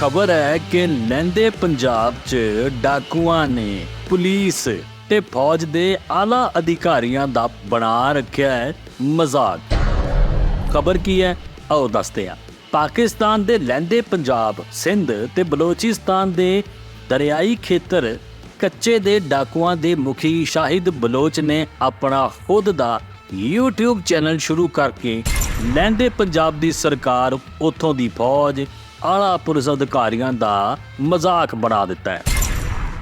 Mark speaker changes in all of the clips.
Speaker 1: ਖਬਰ ਹੈ ਕਿ ਲਹਿੰਦੇ ਪੰਜਾਬ 'ਚ ਡਾਕੂਆਂ ਨੇ ਪੁਲਿਸ ਤੇ ਫੌਜ ਦੇ ਆਲਾ ਅਧਿਕਾਰੀਆਂ ਦਾ ਬਣਾ ਰੱਖਿਆ ਹੈ ਮਜ਼ਾਕ। ਖਬਰ ਕੀ ਹੈ? ਆਓ ਦੱਸਦੇ ਹਾਂ। ਪਾਕਿਸਤਾਨ ਦੇ ਲਹਿੰਦੇ ਪੰਜਾਬ, ਸਿੰਧ ਤੇ ਬਲੋਚਿਸਤਾਨ ਦੇ ਦਰਿਆਈ ਖੇਤਰ ਕੱਚੇ ਦੇ ਡਾਕੂਆਂ ਦੇ ਮੁਖੀ ਸ਼ਾਹਿਦ ਬਲੋਚ ਨੇ ਆਪਣਾ ਖੁਦ ਦਾ YouTube ਚੈਨਲ ਸ਼ੁਰੂ ਕਰਕੇ ਲਹਿੰਦੇ ਪੰਜਾਬ ਦੀ ਸਰਕਾਰ ਉੱਥੋਂ ਦੀ ਫੌਜ ਆਲਾ ਪੁਲਿਸ ਅਧਿਕਾਰੀਆਂ ਦਾ ਮਜ਼ਾਕ ਬਣਾ ਦਿੱਤਾ ਹੈ।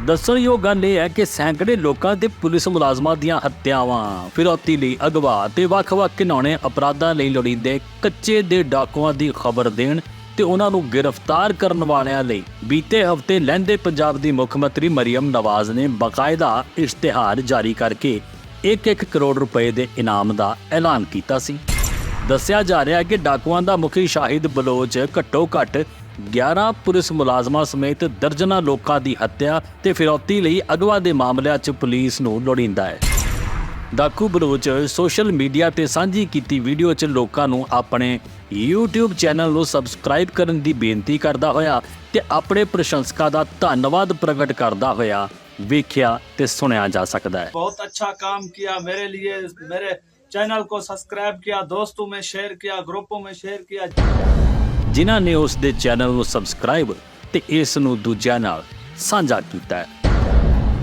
Speaker 1: ਦੱਸਣਯੋਗ ਗੱਲ ਇਹ ਹੈ ਕਿ ਸੈਂਕੜੇ ਲੋਕਾਂ ਤੇ ਪੁਲਿਸ ਮੁਲਾਜ਼ਮਾਂ ਦੀਆਂ ਹੱਤਿਆਵਾਂ, ਫਿਰੌਤੀ ਲਈ ਅਗਵਾ ਤੇ ਵੱਖ-ਵੱਖ ਘਿਨੌਣੇ ਅਪਰਾਧਾਂ ਲਈ ਲੋੜੀਂਦੇ ਕੱਚੇ ਦੇ ਡਾਕੂਆਂ ਦੀ ਖਬਰ ਦੇਣ ਤੇ ਉਹਨਾਂ ਨੂੰ ਗ੍ਰਿਫਤਾਰ ਕਰਨ ਵਾਲਿਆਂ ਲਈ ਬੀਤੇ ਹਫ਼ਤੇ ਲਹਿੰਦੇ ਪੰਜਾਬ ਦੀ ਮੁੱਖ ਮੰਤਰੀ ਮਰੀਮ ਨਵਾਜ਼ ਨੇ ਬਕਾਇਦਾ ਇਸ਼ਤਿਹਾਰ ਜਾਰੀ ਕਰਕੇ 1-1 ਕਰੋੜ ਰੁਪਏ ਦੇ ਇਨਾਮ ਦਾ ਐਲਾਨ ਕੀਤਾ ਸੀ। ਦੱਸਿਆ ਜਾ ਰਿਹਾ ਹੈ ਕਿ ਡਾਕੂਆਂ ਦਾ ਮੁਖੀ ਸ਼ਾਹਿਦ ਬਲੋਚ ਘੱਟੋ ਘੱਟ 11 ਪੁਲਿਸ ਮੁਲਾਜ਼ਮਾਂ ਸਮੇਤ ਦਰਜਨਾਂ ਲੋਕਾਂ ਦੀ ਹੱਤਿਆ ਤੇ ਫਿਰੌਤੀ ਲਈ ਅਗਵਾ ਦੇ ਮਾਮਲਿਆਂ 'ਚ ਪੁਲਿਸ ਨੂੰ ਲੋੜੀਂਦਾ ਹੈ। ਡਾਕੂ ਬਲੋਚ ਸੋਸ਼ਲ ਮੀਡੀਆ ਤੇ ਸਾਂਝੀ ਕੀਤੀ ਵੀਡੀਓ 'ਚ ਲੋਕਾਂ ਨੂੰ ਆਪਣੇ YouTube ਚੈਨਲ ਨੂੰ ਸਬਸਕ੍ਰਾਈਬ ਕਰਨ ਦੀ ਬੇਨਤੀ ਕਰਦਾ ਹੋਇਆ ਤੇ ਆਪਣੇ ਪ੍ਰਸ਼ੰਸਕਾਂ ਦਾ ਧੰਨਵਾਦ ਪ੍ਰਗਟ ਕਰਦਾ ਹੋਇਆ ਵੇਖਿਆ ਤੇ ਸੁਣਿਆ ਜਾ ਸਕਦਾ ਹੈ।
Speaker 2: ਬਹੁਤ ਅੱਛਾ ਕੰਮ ਕੀਤਾ ਮੇਰੇ ਲਈ ਮੇਰੇ चैनल को सब्सक्राइब किया दोस्तों में शेयर किया ग्रुपों में शेयर किया
Speaker 1: ਜਿਨ੍ਹਾਂ ਨੇ ਉਸ ਦੇ ਚੈਨਲ ਨੂੰ ਸਬਸਕ੍ਰਾਈਬ ਤੇ ਇਸ ਨੂੰ ਦੂਜਿਆਂ ਨਾਲ ਸਾਂਝਾ ਕੀਤਾ ਹੈ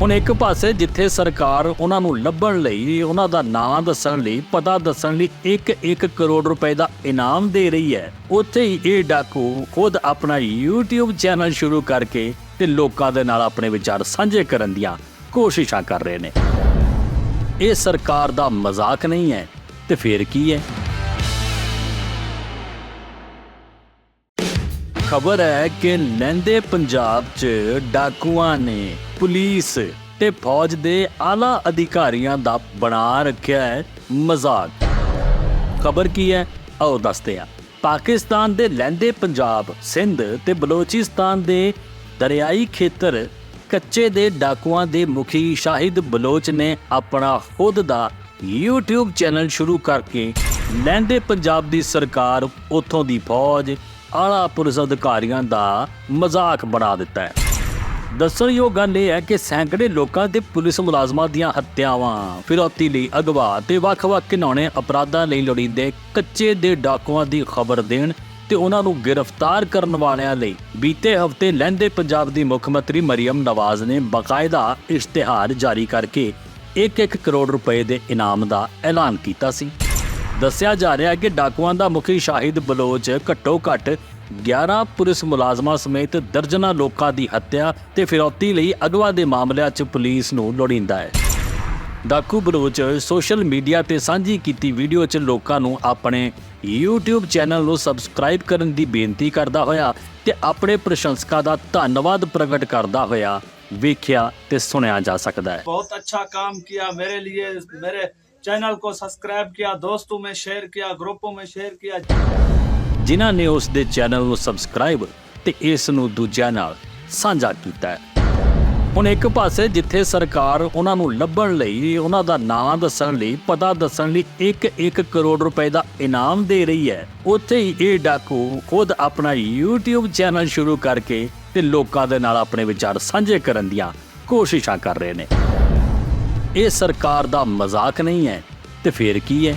Speaker 1: ਹੁਣ ਇੱਕ ਪਾਸੇ ਜਿੱਥੇ ਸਰਕਾਰ ਉਹਨਾਂ ਨੂੰ ਲੱਭਣ ਲਈ ਉਹਨਾਂ ਦਾ ਨਾਂ ਦੱਸਣ ਲਈ ਪਤਾ ਦੱਸਣ ਲਈ 1-1 ਕਰੋੜ ਰੁਪਏ ਦਾ ਇਨਾਮ ਦੇ ਰਹੀ ਹੈ ਉੱਥੇ ਹੀ ਇਹ ਡਾਕੂ ਖੁਦ ਆਪਣਾ YouTube ਚੈਨਲ ਸ਼ੁਰੂ ਕਰਕੇ ਤੇ ਲੋਕਾਂ ਦੇ ਨਾਲ ਆਪਣੇ ਵਿਚਾਰ ਸਾਂਝੇ ਕਰਨ ਦੀਆਂ ਕੋਸ਼ਿਸ਼ਾਂ ਕਰ ਰਹੇ ਨੇ ਇਹ ਸਰਕਾਰ ਦਾ ਮਜ਼ਾਕ ਨਹੀਂ ਹੈ, ਤੇ ਫੇਰ ਕੀ ਹੈ? ਖਬਰ ਹੈ ਕਿ ਲਹਿੰਦੇ ਪੰਜਾਬ 'ਚ ਡਾਕੂਆਂ ਨੇ ਪੁਲਿਸ ਤੇ ਫੌਜ ਦੇ ਆਲਾ ਅਧਿਕਾਰੀਆਂ ਦਾ ਬਣਾ ਰੱਖਿਆ ਹੈ ਮਜ਼ਾਕ। ਖਬਰ ਕੀ ਹੈ? ਆਓ ਦੱਸਦੇ ਆ ਪਾਕਿਸਤਾਨ ਦੇ ਲਹਿੰਦੇ ਪੰਜਾਬ, ਸਿੰਧ ਤੇ ਬਲੋਚਿਸਤਾਨ ਦੇ ਦਰਿਆਈ ਖੇਤਰ ਕੱਚੇ ਦੇ ਡਾਕੂਆਂ ਦੇ ਮੁਖੀ ਸ਼ਾਹਿਦ ਬਲੋਚ ਨੇ ਆਪਣਾ ਖੁਦ ਦਾ YouTube ਚੈਨਲ ਸ਼ੁਰੂ ਕਰਕੇ ਲਹਿੰਦੇ ਪੰਜਾਬ ਦੀ ਸਰਕਾਰ ਉੱਥੋਂ ਦੀ ਫੌਜ ਆਲਾ ਪੁਲਿਸ ਅਧਿਕਾਰੀਆਂ ਦਾ ਮਜ਼ਾਕ ਬਣਾ ਦਿੱਤਾ ਹੈ। ਦੱਸਣਯੋਗ ਗੱਲ ਇਹ ਹੈ ਕਿ ਸੈਂਕੜੇ ਲੋਕਾਂ ਤੇ ਪੁਲਿਸ ਮੁਲਾਜ਼ਮਾਂ ਦੀਆਂ ਹੱਤਿਆਵਾਂ, ਫਿਰੌਤੀ ਲਈ ਅਗਵਾ ਤੇ ਵੱਖ-ਵੱਖ ਘਿਨੌਣੇ ਅਪਰਾਧਾਂ ਲਈ ਲੋੜੀਂਦੇ ਕੱਚੇ ਦੇ ਡਾਕੂਆਂ ਦੀ ਖਬਰ ਦੇਣ ਤੇ ਉਹਨਾਂ ਨੂੰ ਗ੍ਰਿਫਤਾਰ ਕਰਨ ਵਾਲਿਆਂ ਲਈ ਬੀਤੇ ਹਫ਼ਤੇ ਲਹਿੰਦੇ ਪੰਜਾਬ ਦੀ ਮੁੱਖ ਮੰਤਰੀ ਮਰੀਮ ਨਵਾਜ਼ ਨੇ ਬਕਾਇਦਾ ਇਸ਼ਤਿਹਾਰ ਜਾਰੀ ਕਰਕੇ 1-1 ਕਰੋੜ ਰੁਪਏ ਦੇ ਇਨਾਮ ਦਾ ਐਲਾਨ ਕੀਤਾ ਸੀ। ਦੱਸਿਆ ਜਾ ਰਿਹਾ ਹੈ ਕਿ ਡਾਕੂਆਂ ਦਾ ਮੁਖੀ ਸ਼ਾਹਿਦ ਬਲੋਚ ਘੱਟੋ ਘੱਟ 11 ਪੁਲਿਸ ਮੁਲਾਜ਼ਮਾਂ ਸਮੇਤ ਦਰਜਨਾਂ ਲੋਕਾਂ ਦੀ ਹੱਤਿਆ ਤੇ ਫਿਰੌਤੀ ਲਈ ਅਗਵਾ ਦੇ ਮਾਮਲਿਆਂ 'ਚ ਪੁਲਿਸ ਨੂੰ ਲੋੜੀਂਦਾ ਹੈ। ਡਾਕੂ ਬਲੋਚ ਸੋਸ਼ਲ ਮੀਡੀਆ ਤੇ ਸਾਂਝੀ ਕੀਤੀ ਵੀਡੀਓ 'ਚ ਲੋਕਾਂ ਨੂੰ ਆਪਣੇ YouTube ਚੈਨਲ ਨੂੰ ਸਬਸਕ੍ਰਾਈਬ ਕਰਨ ਦੀ ਬੇਨਤੀ ਕਰਦਾ ਹੋਇਆ ਤੇ ਆਪਣੇ ਪ੍ਰਸ਼ੰਸਕਾਂ ਦਾ ਧੰਨਵਾਦ ਪ੍ਰਗਟ ਕਰਦਾ ਹੋਇਆ ਵੇਖਿਆ ਤੇ ਸੁਣਿਆ ਜਾ ਸਕਦਾ ਹੈ
Speaker 2: बहुत अच्छा काम किया मेरे लिए मेरे चैनल को सब्सक्राइब किया दोस्तों में शेयर किया ग्रुपों में शेयर किया
Speaker 1: ਜਿਨ੍ਹਾਂ ਨੇ ਉਸ ਦੇ ਚੈਨਲ ਨੂੰ ਸਬਸਕ੍ਰਾਈਬ ਤੇ ਇਸ ਨੂੰ ਦੂਜਿਆਂ ਨਾਲ ਸਾਂਝਾ ਕੀਤਾ ਹੈ ਹੁਣ ਇੱਕ ਪਾਸੇ ਜਿੱਥੇ ਸਰਕਾਰ ਉਹਨਾਂ ਨੂੰ ਲੱਭਣ ਲਈ, ਉਹਨਾਂ ਦਾ ਨਾਂ ਦੱਸਣ ਲਈ, ਪਤਾ ਦੱਸਣ ਲਈ 1-1 ਕਰੋੜ ਰੁਪਏ ਦਾ ਇਨਾਮ ਦੇ ਰਹੀ ਹੈ। ਉੱਥੇ ਹੀ ਇਹ ਡਾਕੂ ਖੁਦ ਆਪਣਾ YouTube ਚੈਨਲ ਸ਼ੁਰੂ ਕਰਕੇ ਤੇ ਲੋਕਾਂ ਦੇ ਨਾਲ ਆਪਣੇ ਵਿਚਾਰ ਸਾਂਝੇ ਕਰਨ ਦੀਆਂ ਕੋਸ਼ਿਸ਼ਾਂ ਕਰ ਰਹੇ ਨੇ। ਇਹ ਸਰਕਾਰ ਦਾ ਮਜ਼ਾਕ ਨਹੀਂ ਹੈ ਤੇ ਫੇਰ ਕੀ ਹੈ?